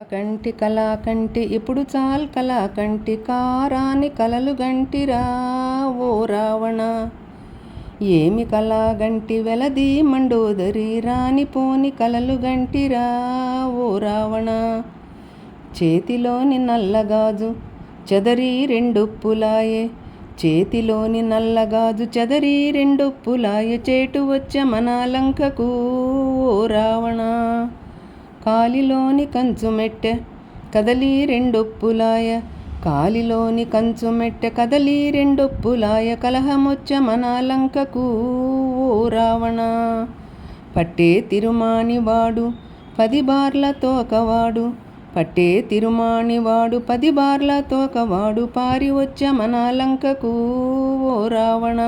కంటి కళా కంటి ఇప్పుడు చాల్ కళా కంటి కారాని కలలు గంటిరా ఓ రావణ. ఏమి కళా గంటి వెలది మండోదరి రాని పోని కలలు గంటిరా ఓ రావణ. చేతిలోని నల్లగాజు చెదరి రెండొప్పులాయే చేతిలోని నల్లగాజు చెదరి రెండొప్పులాయే చేటు వచ్చే మనాలంకకు ఓ రావణ. కాలిలోని కంచుమెట్టె కదలీ కదలి రెండొప్పులాయ. కాలిలోని కంచుమెట్టె కదలీ కదలి రెండొప్పులాయ. కలహమొచ్చ మనాలంకకు ఓ రావణ. పట్టే తిరుమానివాడు పది బార్ల తోకవాడు. పట్టే తిరుమాణివాడు పది బార్ల తోకవాడు. పారి వచ్చ మనాలంకకు ఓ రావణ.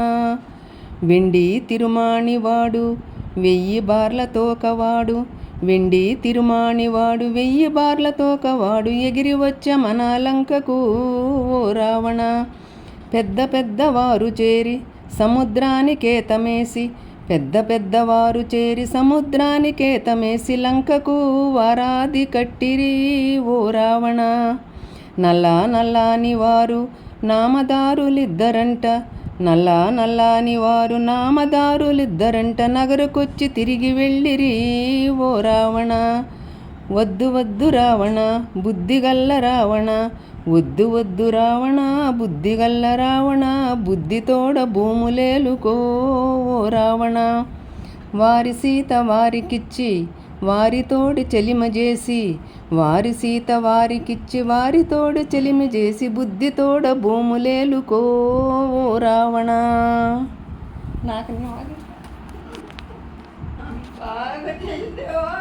వెండి తిరుమాణివాడు వెయ్యి బార్ల తోకవాడు. వెండి తిరుమాణివాడు వెయ్యి బార్ల తోకవాడు ఎగిరి వచ్చ మన లంకకు ఓ రావణ. పెద్ద పెద్దవారు చేరి సముద్రానికేతమేసి పెద్ద పెద్దవారు చేరి సముద్రానికేతమేసి లంకకు వారాది కట్టిరి ఓ రావణ. నల్లా నల్లాని వారు నామదారులిద్దరంట నల్ల నల్లాని వారు నామదారులిద్దరంట నగరకొచ్చి తిరిగి వెళ్ళిరి. ఓ రావణ వద్దు వద్దు రావణ బుద్ధిగల్ల రావణ వద్దు వద్దు రావణ బుద్ధిగల్ల రావణ బుద్ధితోడ భూములేలుకో. ఓ రావణ వారి సీత వారికిచ్చి వారితోడి చెలిమజేసి వారి సీత వారికిచ్చి వారితోడు చెలిమజేసి బుద్ధితోడ భూములేలుకో రావణ. నాకు బాగా